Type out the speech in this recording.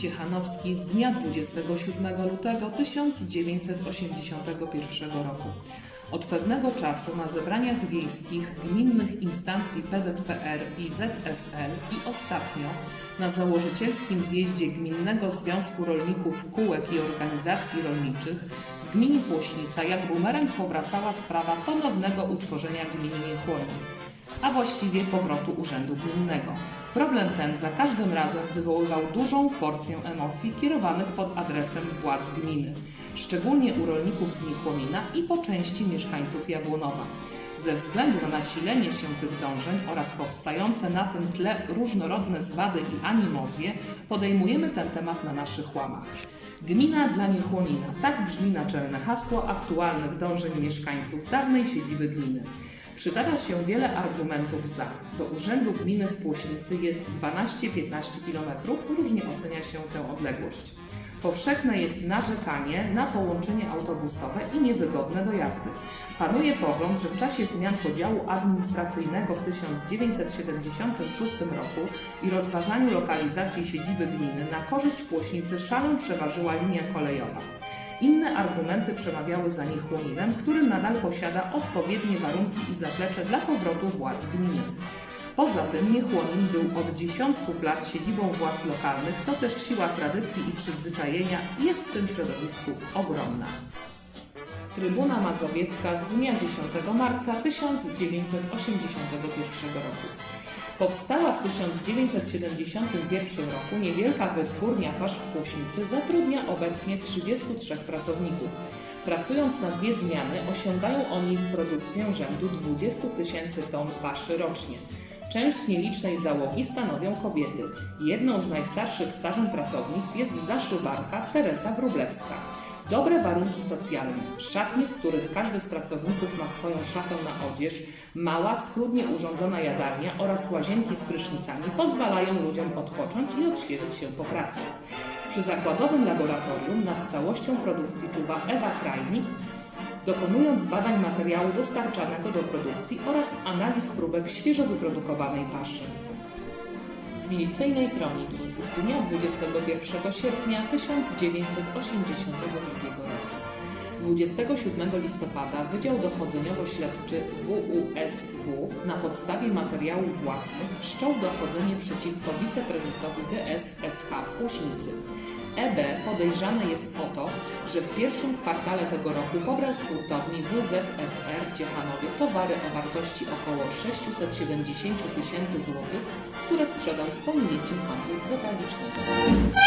Ciechanowski z dnia 27 lutego 1981 roku. Od pewnego czasu na zebraniach wiejskich gminnych instancji PZPR i ZSL i ostatnio na założycielskim zjeździe Gminnego Związku Rolników Kółek i Organizacji Rolniczych w gminie Płośnica jak bumerang powracała sprawa ponownego utworzenia gminy Niechłonin a właściwie powrotu urzędu gminnego. Problem ten za każdym razem wywoływał dużą porcję emocji kierowanych pod adresem władz gminy, szczególnie u rolników z Niechłomina i po części mieszkańców Jabłonowa. Ze względu na nasilenie się tych dążeń oraz powstające na tym tle różnorodne zwady i animozje, podejmujemy ten temat na naszych łamach. Gmina dla Niechłonina. Tak brzmi naczelne hasło aktualnych dążeń mieszkańców dawnej siedziby gminy. Przytacza się wiele argumentów za. Do urzędu gminy w Płośnicy jest 12-15 km, różnie ocenia się tę odległość. Powszechne jest narzekanie na połączenie autobusowe i niewygodne dojazdy. Panuje pogląd, że w czasie zmian podziału administracyjnego w 1976 roku i rozważaniu lokalizacji siedziby gminy na korzyść Płośnicy szalą przeważyła linia kolejowa. Inne argumenty przemawiały za Niechłoninem, który nadal posiada odpowiednie warunki i zaplecze dla powrotu władz gminy. Poza tym Niechłonin był od dziesiątków lat siedzibą władz lokalnych, to też siła tradycji i przyzwyczajenia jest w tym środowisku ogromna. Trybuna Mazowiecka z dnia 10 marca 1981 roku. Powstała w 1971 roku niewielka wytwórnia pasz w Płośnicy zatrudnia obecnie 33 pracowników. Pracując na dwie zmiany osiągają oni produkcję rzędu 20 tysięcy ton paszy rocznie. Część nielicznej załogi stanowią kobiety. Jedną z najstarszych stażem pracownic jest zaszywarka Teresa Wróblewska. Dobre warunki socjalne, szatnie, w których każdy z pracowników ma swoją szafę na odzież, mała, schludnie urządzona jadalnia oraz łazienki z prysznicami pozwalają ludziom odpocząć i odświeżyć się po pracy. W przyzakładowym laboratorium nad całością produkcji czuwa Ewa Krajnik, dokonując badań materiału dostarczanego do produkcji oraz analiz próbek świeżo wyprodukowanej paszy. Z milicyjnej kroniki z dnia 21 sierpnia 1982 roku. 27 listopada Wydział Dochodzeniowo-Śledczy WUSW na podstawie materiałów własnych wszczął dochodzenie przeciwko wiceprezesowi GSSH w Kłośnicy. EB podejrzane jest o to, że w pierwszym kwartale tego roku pobrał z hurtowni WZSR w Ciechanowie towary o wartości około 670 tysięcy złotych, które sprzedał z pominięciem handlu detalicznego.